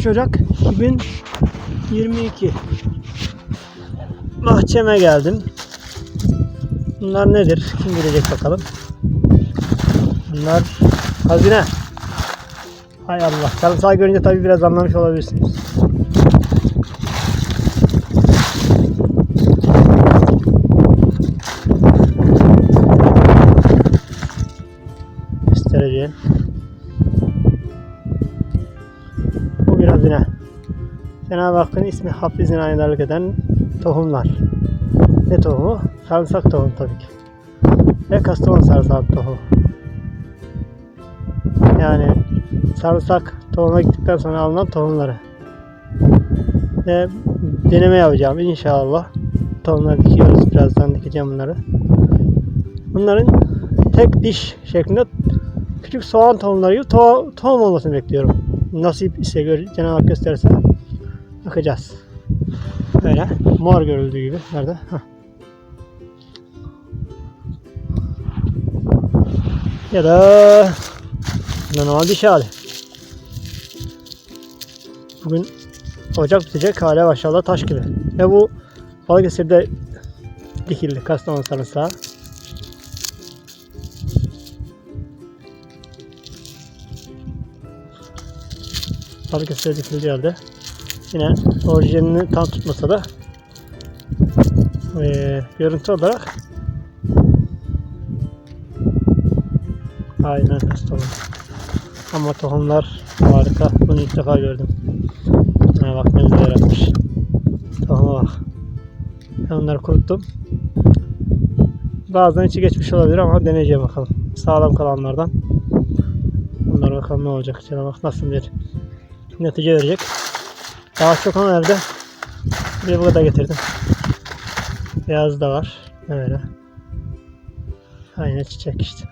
23 Ocak 2022 Mahkeme geldim. Bunlar nedir? Kim bilecek bakalım. Bunlar hazine. Hay Allah. Sarımsağı görünce tabii biraz anlamış olabilirsiniz. Göstereceğim. Cenab-ı Hakk'ın ismi hafizin aynalık eden tohumlar. Ne tohumu? Sarımsak tohumu tabii ki. Ve kastamonu sarımsak tohumu. Yani sarımsak tohuma gittikten sonra alınan tohumları. Ve deneme yapacağım inşallah. Tohumları dikiyoruz. Birazdan dikeceğim bunları. Bunların tek diş şeklinde küçük soğan tohumları gibi to- tohum olmasını bekliyorum. Nasip ise Cenab-ı Hak gösterirse bakacağız. Böyle mor görüldüğü gibi. Nerede? Hah. Ya da normal diş hali. Bugün Ocak bitecek hala maşallah taş gibi. Ve bu Balıkesir'de dikildi Kastamonu sarımsağı. Balıkesir'de dikildiği halde yine orijinalini tam tutmasa da eee, görüntü olarak aynen Kastamonu. Ama tohumlar harika. Bunu ilk defa gördüm. Ha, bak ne güzel yaratmış. Tohuma bak. Ben onları kuruttum. Bazen içi geçmiş olabilir ama deneyeceğim bakalım. Sağlam kalanlardan. Bunlar bakalım ne olacak. Cenab-ı Hak nasıl bir netice verecek. Daha çok ama evde. Bir bu kadar getirdim. Beyaz da var. Böyle. Aynen çiçek işte.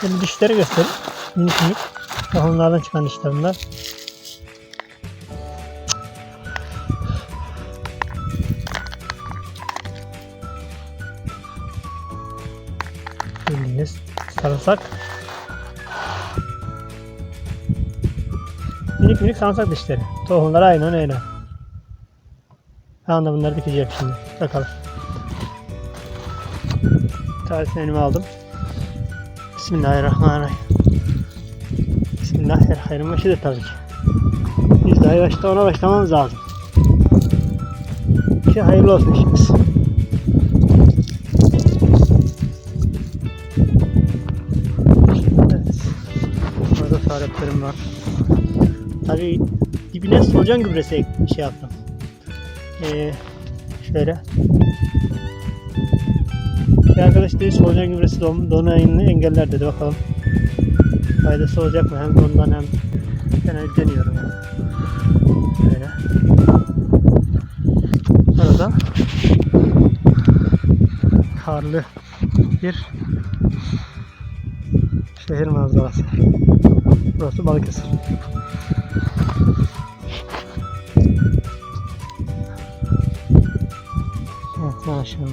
Şimdi dişleri göstereyim. Minik minik. Tohumlardan çıkan dişler bunlar. Sarımsak. Minik minik sarımsak dişleri. Tohumlar aynen öyle. Ben de bunları dikeceğim şimdi. Bakalım. Tarifini elime aldım. Bismillahirrahmanirrahim. Bismillahirrahmanirrahim. Başıdır tabii ki. Biz daha başta ona başlamamız lazım. Ki hayırlı olsun işimiz. Saleplerim var. Tabii dibine solucan gübresi ek- şey yaptım. Ee, şöyle. Bir arkadaş dedi solucan gübresi don, donayını engeller dedi bakalım. Faydası olacak mı? Hem ondan hem ben deniyorum yani. Böyle. Arada karlı bir şehir manzarası. Burası Balıkesir. Evet maşallah.